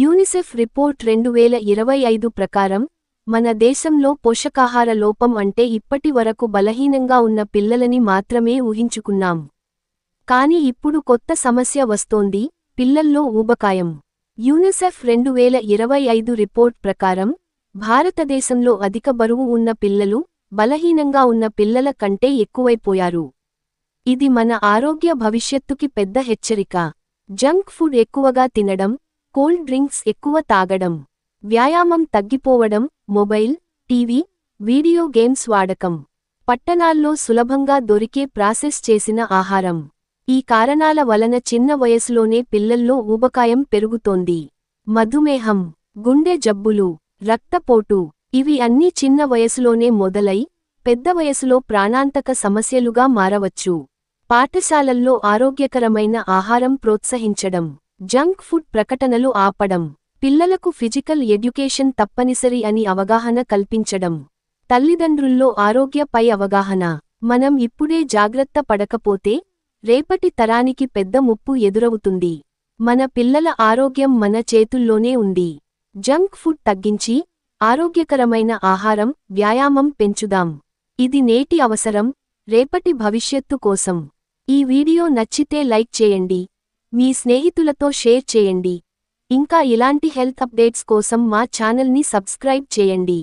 UNICEF report రెండు వేల ఇరవై ఐదు ప్రకారం మన దేశంలో పోషకాహార లోపం అంటే ఇప్పటి వరకు బలహీనంగా ఉన్న పిల్లలని మాత్రమే ఊహించుకున్నాం. కాని ఇప్పుడు కొత్త సమస్య వస్తోంది పిల్లల్లో ఊబకాయం. యూనిసెఫ్ రెండు వేల ఇరవై ఐదు రిపోర్ట్ ప్రకారం భారతదేశంలో అధిక బరువు ఉన్న పిల్లలు బలహీనంగా ఉన్న పిల్లల కంటే ఎక్కువైపోయారు. ఇది మన ఆరోగ్య భవిష్యత్తుకి పెద్ద హెచ్చరిక. జంక్ ఫుడ్ ఎక్కువగా తినడం కోల్డ్ డ్రింక్స్ ఎక్కువ తాగడం వ్యాయామం తగ్గిపోవడం మొబైల్ టీవీ వీడియో గేమ్స్ వాడకం. పట్టణాల్లో సులభంగా దొరికే ప్రాసెస్ చేసిన ఆహారం. ఈ కారణాల వలన చిన్న వయసులోనే పిల్లల్లో ఊబకాయం పెరుగుతోంది. మధుమేహం గుండె జబ్బులు రక్తపోటు ఇవి అన్నీ చిన్న వయసులోనే మొదలై పెద్ద వయసులో ప్రాణాంతక సమస్యలుగా మారవచ్చు. పాఠశాలల్లో ఆరోగ్యకరమైన ఆహారం ప్రోత్సహించడం. జంక్ ఫుడ్ ప్రకటనలు ఆపడం పిల్లలకు ఫిజికల్ ఎడ్యుకేషన్ తప్పనిసరి అని అవగాహన కల్పించడం తల్లిదండ్రుల్లో ఆరోగ్యపై అవగాహన. మనం ఇప్పుడే జాగ్రత్త పడకపోతే రేపటి తరానికి పెద్ద ముప్పు ఎదురవుతుంది. మన పిల్లల ఆరోగ్యం మన చేతుల్లోనే ఉంది. జంక్ ఫుడ్ తగ్గించి ఆరోగ్యకరమైన ఆహారం వ్యాయామం పెంచుదాం. ఇది నేటి అవసరం రేపటి భవిష్యత్తు కోసం. ఈ వీడియో నచ్చితే లైక్ చేయండి. మీ స్నేహితులతో షేర్ చేయండి. ఇంకా ఇలాంటి హెల్త్ అప్డేట్స్ కోసం మా ఛానల్ని సబ్స్క్రైబ్ చేయండి.